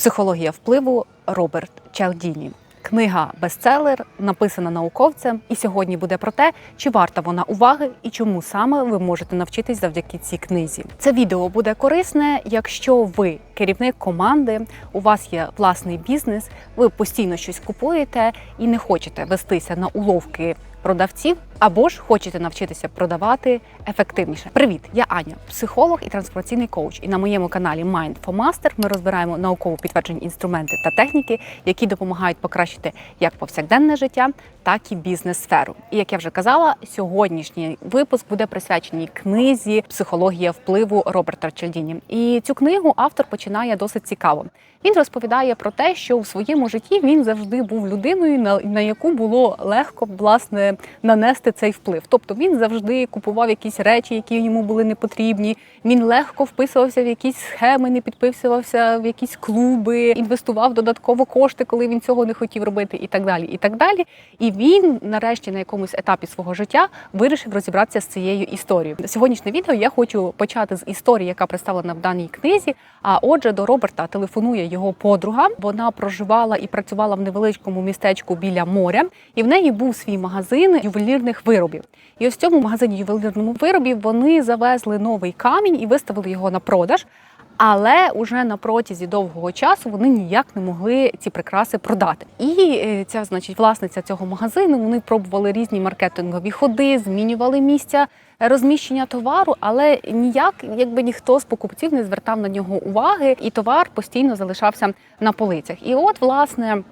Психологія впливу Роберт Чалдіні. Книга бестселер, написана науковцем, і сьогодні буде про те, чи варта вона уваги і чому саме ви можете навчитись завдяки цій книзі. Це відео буде корисне, якщо ви керівник команди, у вас є власний бізнес, ви постійно щось купуєте і не хочете вестися на уловки продавців, або ж хочете навчитися продавати ефективніше. Привіт, я Аня, психолог і трансформаційний коуч. І на моєму каналі Mind for Master ми розбираємо науково підтверджені інструменти та техніки, які допомагають покращити як повсякденне життя, так і бізнес-сферу. І як я вже казала, сьогоднішній випуск буде присвячений книзі Психологія впливу Роберта Чальдіні. І цю книгу автор починає досить цікаво. Він розповідає про те, що у своєму житті він завжди був людиною, на яку було легко власне нанести цей вплив. Тобто він завжди купував якісь речі, які йому були не потрібні. Він легко вписувався в якісь схеми, не підписувався в якісь клуби, інвестував додатково кошти, коли він цього не хотів робити, і так далі. І так далі. І він, нарешті, на якомусь етапі свого життя вирішив розібратися з цією історією. Сьогоднішнє відео я хочу почати з історії, яка представлена в даній книзі. А отже, до Роберта телефонує його подруга. Вона проживала і працювала в невеличкому містечку біля моря, і в неї був свій магазин ювелірних виробів. І ось в цьому магазині ювелірному виробів вони завезли новий камінь і виставили його на продаж. Але уже на протязі довгого часу вони ніяк не могли ці прикраси продати. І е, ця, значить, власниця цього магазину вони пробували різні маркетингові ходи, змінювали місця розміщення товару, але ніяк, якби ніхто з покупців не звертав на нього уваги, і товар постійно залишався на полицях. І от, власне.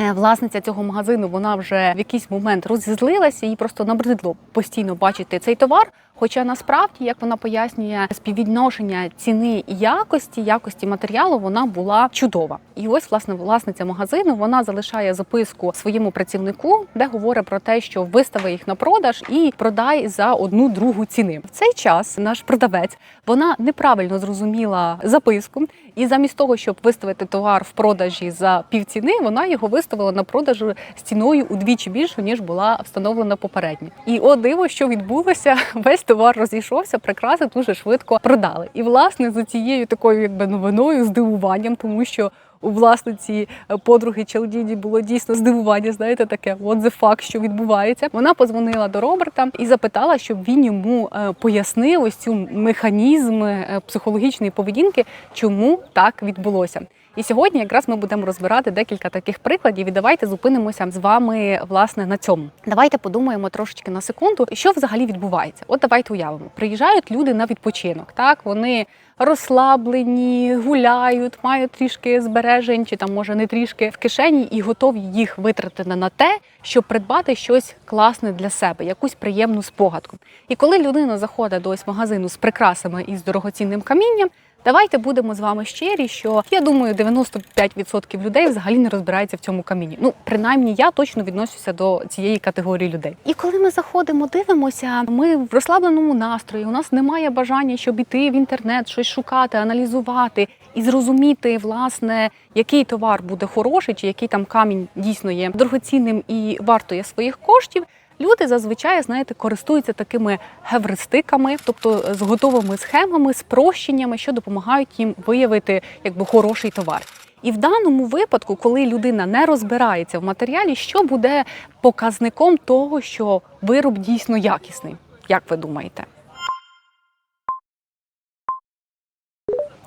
Е, Власниця цього магазину вона вже в якийсь момент розізлилася, їй просто набридло постійно бачити цей товар. Хоча насправді, як вона пояснює, співвідношення ціни і якості, якості матеріалу, вона була чудова. І ось власне власниця магазину вона залишає записку своєму працівнику, де говорить про те, що вистави їх на продаж і продай за одну другу ціни. В цей час наш продавець вона неправильно зрозуміла записку, і замість того, щоб виставити товар в продажі за півціни, вона його виставила на продажу з ціною удвічі більше ніж була встановлена попередньо. І о диво, що відбулося, весь товар розійшовся, прикраси дуже швидко продали. І власне за цією такою, якби новиною, здивуванням, тому що. У власниці е, подруги Челдіні було дійсно здивування, знаєте, таке от the fuck, що відбувається. Вона позвонила до Роберта і запитала, щоб він йому е, пояснив ось цю механізм е, психологічної поведінки, чому так відбулося. І сьогодні якраз ми будемо розбирати декілька таких прикладів. І давайте зупинимося з вами власне на цьому. Давайте подумаємо трошечки на секунду, що взагалі відбувається. От давайте уявимо, приїжджають люди на відпочинок. Так вони розслаблені, гуляють, мають трішки збережень, чи там може не трішки в кишені, і готові їх витратити на те, щоб придбати щось класне для себе, якусь приємну спогадку. І коли людина заходить до ось магазину з прикрасами і з дорогоцінним камінням. Давайте будемо з вами щирі, що я думаю, 95% людей взагалі не розбирається в цьому каміні. Ну, принаймні, я точно відношуся до цієї категорії людей. І коли ми заходимо, дивимося, ми в розслабленому настрої. У нас немає бажання, щоб іти в інтернет, щось шукати, аналізувати і зрозуміти, власне, який товар буде хороший, чи який там камінь дійсно є дорогоцінним і вартує своїх коштів. Люди зазвичай, знаєте, користуються такими гевристиками, тобто з готовими схемами, спрощеннями, що допомагають їм виявити якби хороший товар. І в даному випадку, коли людина не розбирається в матеріалі, що буде показником того, що вироб дійсно якісний, як ви думаєте?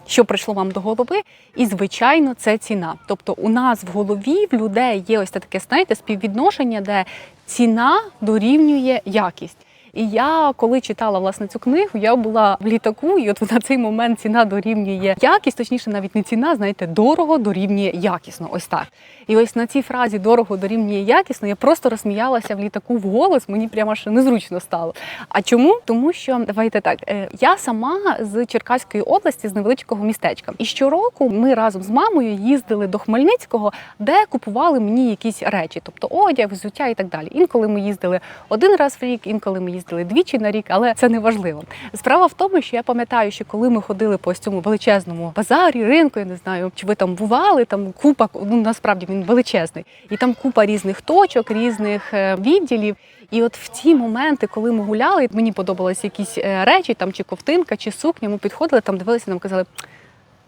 Що прийшло вам до голови, і звичайно, це ціна. Тобто, у нас в голові в людей є ось таке, знаєте, співвідношення, де ціна дорівнює якість. І я, коли читала власне цю книгу, я була в літаку, і от на цей момент ціна дорівнює якість, точніше, навіть не ціна, знаєте, дорого дорівнює якісно. Ось так. І ось на цій фразі дорого дорівнює якісно, я просто розсміялася в літаку в голос, мені прямо ще незручно стало. А чому? Тому що давайте так, е, я сама з Черкаської області, з невеличкого містечка. І щороку ми разом з мамою їздили до Хмельницького, де купували мені якісь речі, тобто одяг, взуття і так далі. Інколи ми їздили один раз в рік, інколи ми їздили двічі на рік, але це не важливо. Справа в тому, що я пам'ятаю, що коли ми ходили по ось цьому величезному базарі, ринку, я не знаю, чи ви там бували, там купа, ну насправді він величезний, і там купа різних точок, різних е, відділів. І от в ті моменти, коли ми гуляли, мені подобалися якісь е, речі, там чи ковтинка, чи сукня, ми підходили, там дивилися, нам казали.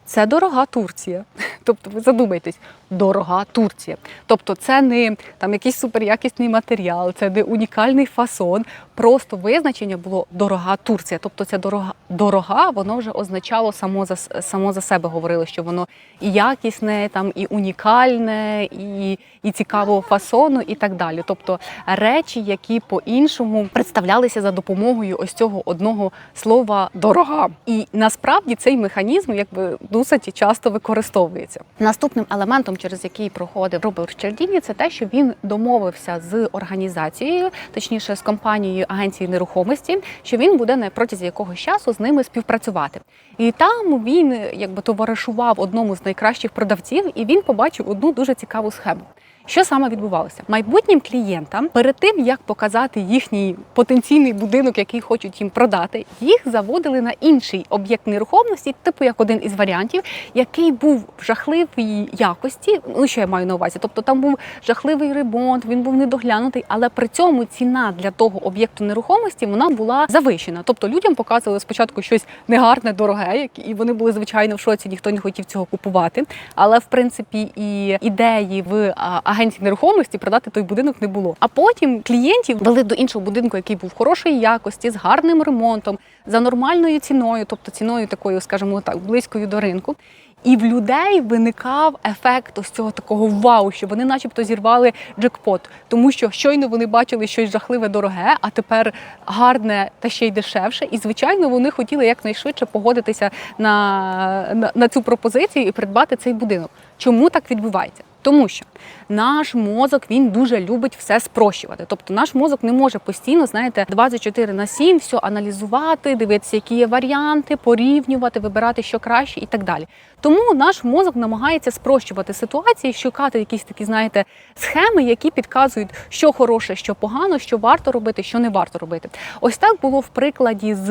Це дорога Турція. Тобто, ви задумайтесь, дорога Турція. Тобто, це не там якийсь суперякісний матеріал, це не унікальний фасон. Просто визначення було дорога Турція. Тобто, ця дорога дорога, воно вже означало само за само за себе говорило, що воно і якісне, там і унікальне, і, і цікавого фасону, і так далі. Тобто речі, які по-іншому представлялися за допомогою ось цього одного слова дорога. І насправді цей механізм якби досить часто використовується. Наступним елементом, через який проходив Роберт Чердіні, це те, що він домовився з організацією, точніше з компанією агенції нерухомості, що він буде на протязі якогось часу з ними співпрацювати. І там він якби товаришував одному з найкращих продавців, і він побачив одну дуже цікаву схему. Що саме відбувалося? Майбутнім клієнтам перед тим як показати їхній потенційний будинок, який хочуть їм продати, їх заводили на інший об'єкт нерухомості, типу як один із варіантів, який був в жахливій якості. Ну що я маю на увазі? Тобто там був жахливий ремонт, він був недоглянутий, але при цьому ціна для того об'єкту нерухомості вона була завищена. Тобто людям показували спочатку щось негарне, дороге, і вони були звичайно в шоці, ніхто не хотів цього купувати. Але в принципі і ідеї в а, агенції нерухомості продати той будинок не було. А потім клієнтів вели до іншого будинку, який був хорошої якості, з гарним ремонтом, за нормальною ціною, тобто ціною такою, скажімо так, близькою до ринку. І в людей виникав ефект ось цього такого вау, що вони, начебто, зірвали джекпот, тому що щойно вони бачили щось жахливе дороге, а тепер гарне та ще й дешевше. І звичайно, вони хотіли якнайшвидше погодитися на, на, на цю пропозицію і придбати цей будинок. Чому так відбувається? Тому що наш мозок він дуже любить все спрощувати. Тобто наш мозок не може постійно, знаєте, 24 на 7 все аналізувати, дивитися, які є варіанти, порівнювати, вибирати, що краще і так далі. Тому наш мозок намагається спрощувати ситуації, шукати якісь такі, знаєте, схеми, які підказують, що хороше, що погано, що варто робити, що не варто робити. Ось так було в прикладі з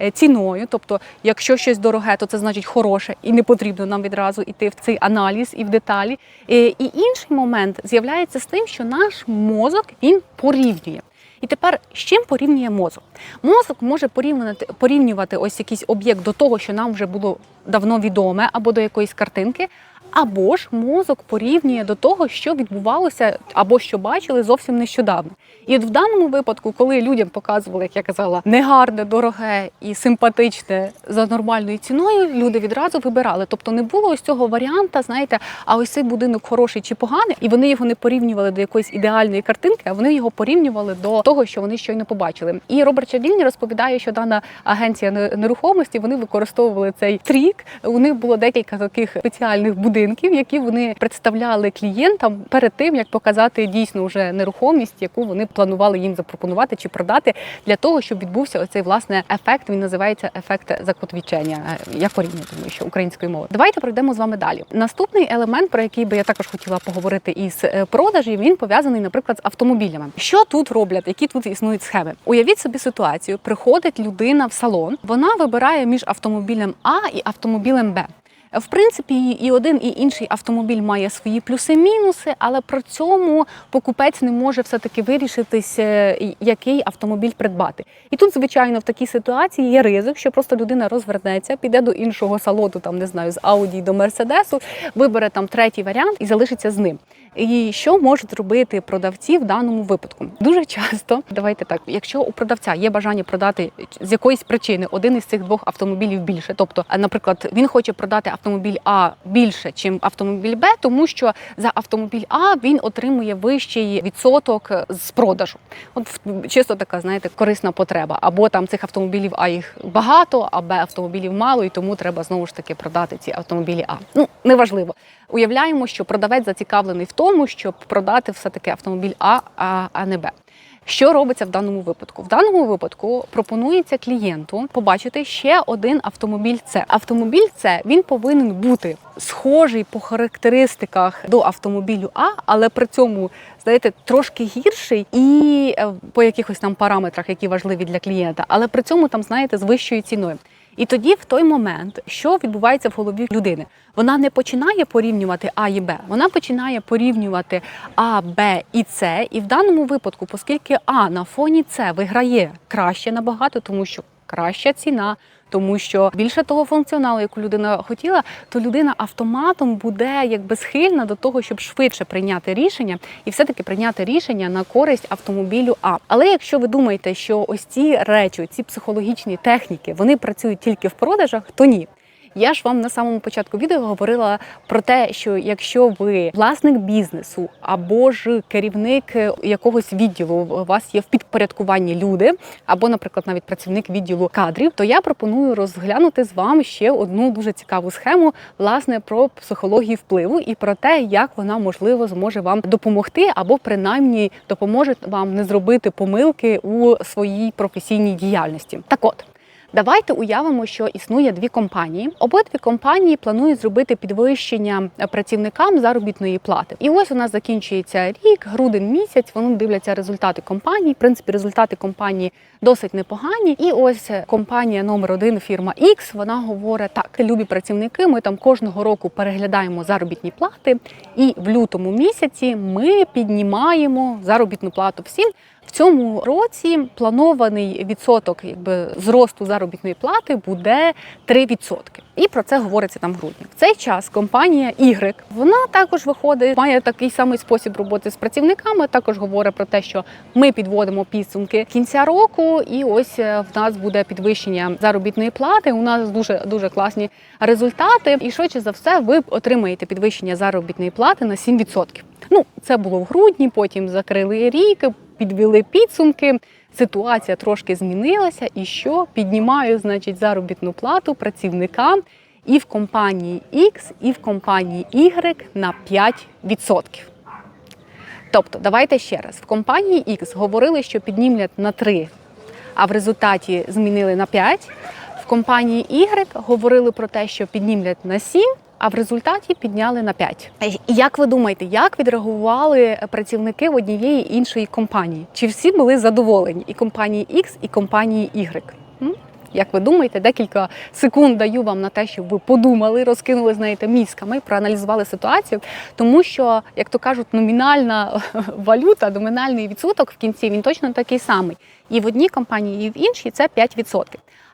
е, ціною. Тобто, якщо щось дороге, то це значить хороше, і не потрібно нам відразу йти в цей аналіз і в деталі. Е, І інший момент з'являється з тим, що наш мозок він порівнює. І тепер з чим порівнює мозок? Мозок може порівнювати, порівнювати ось якийсь об'єкт до того, що нам вже було давно відоме, або до якоїсь картинки. Або ж мозок порівнює до того, що відбувалося, або що бачили зовсім нещодавно. І от в даному випадку, коли людям показували, як я казала, негарне, дороге і симпатичне за нормальною ціною, люди відразу вибирали. Тобто не було ось цього варіанта, знаєте, а ось цей будинок хороший чи поганий, і вони його не порівнювали до якоїсь ідеальної картинки, а вони його порівнювали до того, що вони щойно побачили. І Роберт Чадільні розповідає, що дана агенція нерухомості вони використовували цей трік. У них було декілька таких спеціальних будинків, які вони представляли клієнтам перед тим, як показати дійсно вже нерухомість, яку вони планували їм запропонувати чи продати, для того, щоб відбувся оцей власне ефект. Він називається ефект закотвічення. Я порівнюю, тому що українською мовою. Давайте пройдемо з вами далі. Наступний елемент, про який би я також хотіла поговорити із е, продажів, він пов'язаний, наприклад, з автомобілями. Що тут роблять? Які тут існують схеми? Уявіть собі ситуацію: приходить людина в салон, вона вибирає між автомобілем А і автомобілем Б. В принципі, і один, і інший автомобіль має свої плюси-мінуси, але при цьому покупець не може все-таки вирішитися, який автомобіль придбати. І тут, звичайно, в такій ситуації є ризик, що просто людина розвернеться, піде до іншого салоту, там не знаю, з Ауді до Мерседесу, вибере там третій варіант і залишиться з ним. І що можуть робити продавці в даному випадку? Дуже часто, давайте так, якщо у продавця є бажання продати з якоїсь причини один із цих двох автомобілів більше, тобто, наприклад, він хоче продати автомобіль А більше, ніж автомобіль Б, тому що за автомобіль А він отримує вищий відсоток з продажу. От чисто така, знаєте, корисна потреба. Або там цих автомобілів А їх багато, а Б автомобілів мало, і тому треба знову ж таки продати ці автомобілі А. Ну неважливо. Уявляємо, що продавець зацікавлений в тому, щоб продати все таки автомобіль А, а, а не Б. Що робиться в даному випадку? В даному випадку пропонується клієнту побачити ще один автомобіль. С. автомобіль С він повинен бути схожий по характеристиках до автомобілю А, але при цьому знаєте, трошки гірший і е, по якихось там параметрах, які важливі для клієнта, але при цьому там знаєте з вищою ціною. І тоді, в той момент, що відбувається в голові людини, вона не починає порівнювати А і Б, вона починає порівнювати А, Б і С. І в даному випадку, оскільки А на фоні С виграє краще набагато, тому що краща ціна. Тому що більше того функціоналу, яку людина хотіла, то людина автоматом буде якби схильна до того, щоб швидше прийняти рішення і все-таки прийняти рішення на користь автомобілю. А але якщо ви думаєте, що ось ці речі, ці психологічні техніки, вони працюють тільки в продажах, то ні. Я ж вам на самому початку відео говорила про те, що якщо ви власник бізнесу або ж керівник якогось відділу, у вас є в підпорядкуванні люди, або, наприклад, навіть працівник відділу кадрів, то я пропоную розглянути з вами ще одну дуже цікаву схему, власне, про психологію впливу і про те, як вона можливо зможе вам допомогти, або принаймні допоможе вам не зробити помилки у своїй професійній діяльності. Так от. Давайте уявимо, що існує дві компанії. Обидві компанії планують зробити підвищення працівникам заробітної плати. І ось у нас закінчується рік, грудень місяць. Вони дивляться результати компанії. В принципі, результати компанії досить непогані. І ось компанія номер один, фірма X, Вона говорить: так, любі працівники. Ми там кожного року переглядаємо заробітні плати, і в лютому місяці ми піднімаємо заробітну плату всім. Цьому році планований відсоток якби зросту заробітної плати буде 3%. І про це говориться там в грудні. В цей час компанія Y, вона також виходить, має такий самий спосіб роботи з працівниками. Також говорить про те, що ми підводимо підсумки кінця року, і ось е, в нас буде підвищення заробітної плати. У нас дуже дуже класні результати. І швидше за все, ви отримаєте підвищення заробітної плати на 7%. Ну, це було в грудні, потім закрили рік, підвели підсумки. Ситуація трошки змінилася, і що піднімаю, значить, заробітну плату працівникам і в компанії X, і в компанії Y на 5%. Тобто, давайте ще раз: в компанії X говорили, що піднімлять на 3, а в результаті змінили на 5. В компанії Y говорили про те, що піднімлять на 7, а в результаті підняли на 5. Як ви думаєте, як відреагували працівники в однієї іншої компанії? Чи всі були задоволені і компанії X, і компанії Y? Як ви думаєте, декілька секунд даю вам на те, щоб ви подумали, розкинули, знаєте, мізками, проаналізували ситуацію, тому що, як то кажуть, номінальна валюта, номінальний відсоток в кінці він точно такий самий. І в одній компанії, і в іншій це 5%.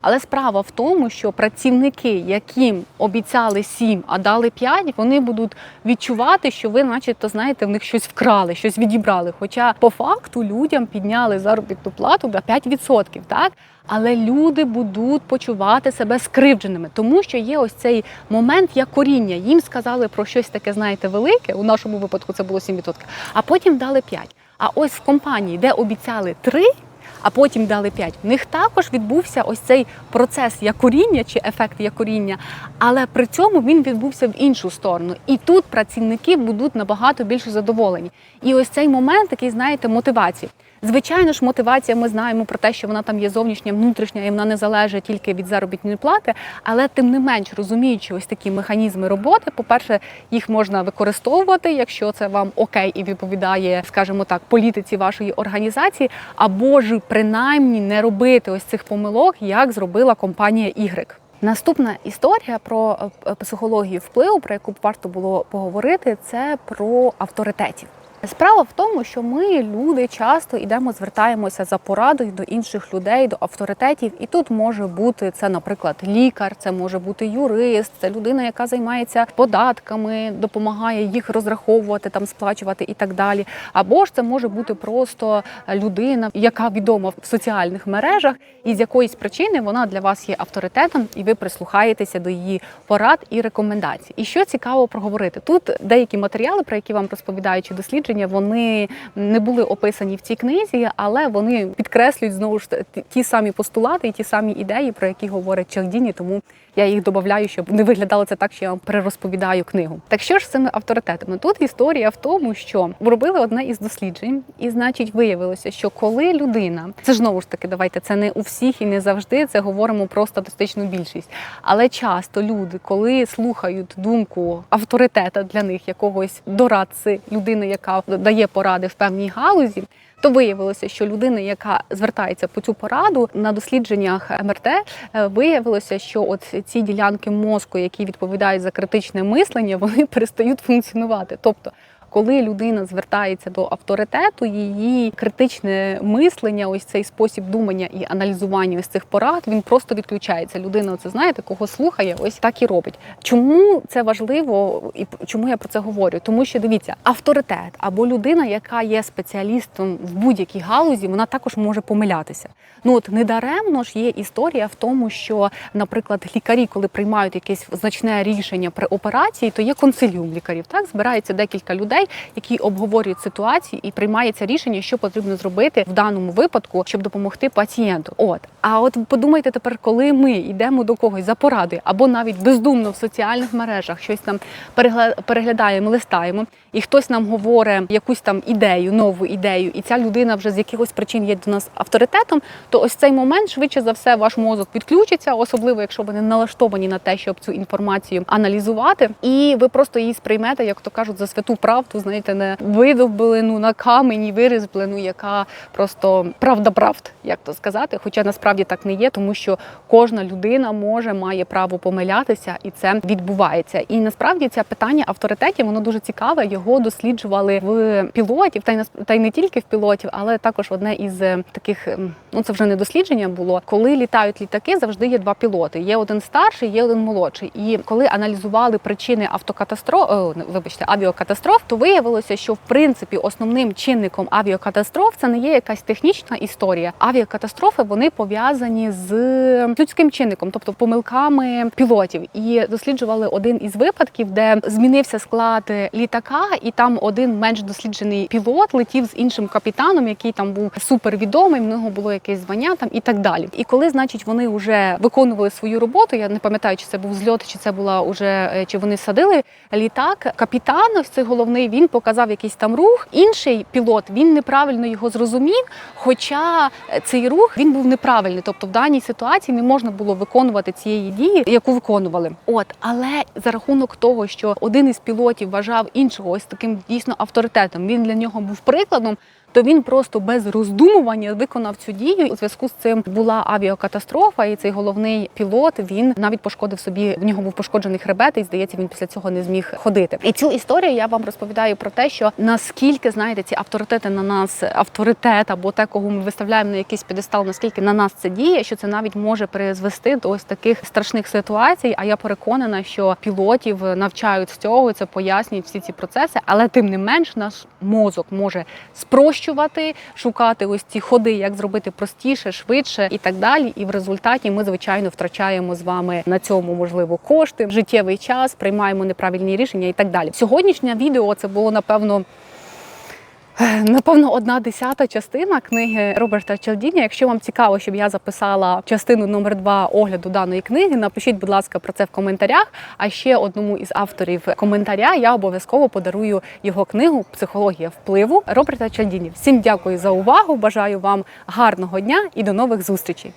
Але справа в тому, що працівники, яким обіцяли 7, а дали 5, вони будуть відчувати, що ви, начебто, знаєте, в них щось вкрали, щось відібрали. Хоча по факту людям підняли заробітну плату на 5%, так? Але люди будуть почувати себе скривдженими, тому що є ось цей момент як коріння. Їм сказали про щось таке, знаєте, велике. У нашому випадку це було 7%, а потім дали 5%. А ось в компанії, де обіцяли 3%, а потім дали 5. В них також відбувся ось цей процес якоріння чи ефект якоріння, але при цьому він відбувся в іншу сторону. І тут працівники будуть набагато більше задоволені. І ось цей момент, такий, знаєте, мотивації. Звичайно ж, мотивація, ми знаємо про те, що вона там є зовнішня, внутрішня, і вона не залежить тільки від заробітної плати, але тим не менш розуміючи ось такі механізми роботи, по-перше, їх можна використовувати, якщо це вам окей і відповідає, скажімо так, політиці вашої організації, або ж принаймні не робити ось цих помилок, як зробила компанія Y. Наступна історія про е, психологію впливу, про яку варто було поговорити, це про авторитетів. Справа в тому, що ми, люди, часто йдемо, звертаємося за порадою до інших людей, до авторитетів. І тут може бути це, наприклад, лікар, це може бути юрист, це людина, яка займається податками, допомагає їх розраховувати, там сплачувати і так далі. Або ж це може бути просто людина, яка відома в соціальних мережах, і з якоїсь причини вона для вас є авторитетом, і ви прислухаєтеся до її порад і рекомендацій. І що цікаво проговорити тут деякі матеріали, про які вам розповідають чи дослідження, дослідження вони не були описані в цій книзі, але вони підкреслюють знову ж ті самі постулати і ті самі ідеї, про які говорить Челдіні. Тому я їх додаю, щоб не виглядало це так, що я вам перерозповідаю книгу. Так що ж з цими авторитетами? Тут історія в тому, що робили одне із досліджень, і значить виявилося, що коли людина, це ж знову ж таки, давайте це не у всіх і не завжди. Це говоримо про статистичну більшість. Але часто люди, коли слухають думку авторитета для них якогось дорадці, людини, яка дає поради в певній галузі. То виявилося, що людина, яка звертається по цю пораду на дослідженнях МРТ, е, виявилося, що от ці ділянки мозку, які відповідають за критичне мислення, вони перестають функціонувати. Тобто коли людина звертається до авторитету, її критичне мислення, ось цей спосіб думання і аналізування ось цих порад, він просто відключається. Людина, це знаєте, кого слухає, ось так і робить. Чому це важливо і чому я про це говорю? Тому що дивіться, авторитет або людина, яка є спеціалістом в будь-якій галузі, вона також може помилятися. Ну от недаремно ж є історія в тому, що, наприклад, лікарі, коли приймають якесь значне рішення при операції, то є консиліум лікарів. Так збирається декілька людей, які обговорюють ситуацію і приймається рішення, що потрібно зробити в даному випадку, щоб допомогти пацієнту. От а от подумайте тепер, коли ми йдемо до когось за поради, або навіть бездумно в соціальних мережах щось там переглядаємо, листаємо, і хтось нам говорить якусь там ідею, нову ідею, і ця людина вже з якихось причин є до нас авторитетом, то ось цей момент швидше за все ваш мозок відключиться, особливо якщо ви не налаштовані на те, щоб цю інформацію аналізувати, і ви просто її сприймете, як то кажуть, за святу правду, знаєте, не видовблену на камені, вирізблену, яка просто правда правд, як то сказати. Хоча насправді так не є, тому що кожна людина може має право помилятися, і це відбувається. І насправді це питання авторитетів воно дуже цікаве. Його досліджували в пілотів, та й та й не тільки в пілотів, але також одне із е, таких, ем, ну це вже не дослідження було. Коли літають літаки, завжди є два пілоти. Є один старший, є один молодший. І коли аналізували причини автокатастроф, о, вибачте, авіакатастроф, то виявилося, що в принципі основним чинником авіакатастроф це не є якась технічна історія. Авіакатастрофи вони пов'язані з людським чинником, тобто помилками пілотів. І досліджували один із випадків, де змінився склад літака, і там один менш досліджений пілот летів з іншим капітаном, який там був супервідомий, в нього було якесь звання там і так далі. І коли, значить, вони вже виконували свою роботу, я не пам'ятаю, чи це був зльот, чи це була уже е, чи вони садили літак. Капітан, цей головний, він показав якийсь там рух. Інший пілот він неправильно його зрозумів. Хоча е, цей рух він був неправильний, тобто в даній ситуації не можна було виконувати цієї дії, яку виконували. От, але за рахунок того, що один із пілотів вважав іншого ось таким дійсно авторитетом, він для нього був прикладом. То він просто без роздумування виконав цю дію. У зв'язку з цим була авіакатастрофа, і цей головний пілот він навіть пошкодив собі. В нього був пошкоджений хребет, і здається, він після цього не зміг ходити. І цю історію я вам розповідаю про те, що наскільки знаєте, ці авторитети на нас, авторитет або те, кого ми виставляємо на якийсь підестал, наскільки на нас це діє, що це навіть може призвести до ось таких страшних ситуацій. А я переконана, що пілотів навчають з цього, це пояснюють всі ці процеси, але тим не менш наш мозок може спрощувати, шукати ось ці ходи, як зробити простіше, швидше і так далі. І в результаті ми, звичайно, втрачаємо з вами на цьому можливо кошти, життєвий час, приймаємо неправильні рішення і так далі. Сьогоднішнє відео це було напевно. Напевно, одна десята частина книги Роберта Челдіні. Якщо вам цікаво, щоб я записала частину номер два огляду даної книги, напишіть, будь ласка, про це в коментарях. А ще одному із авторів коментаря я обов'язково подарую його книгу Психологія впливу Роберта Челдіні. Всім дякую за увагу. Бажаю вам гарного дня і до нових зустрічей.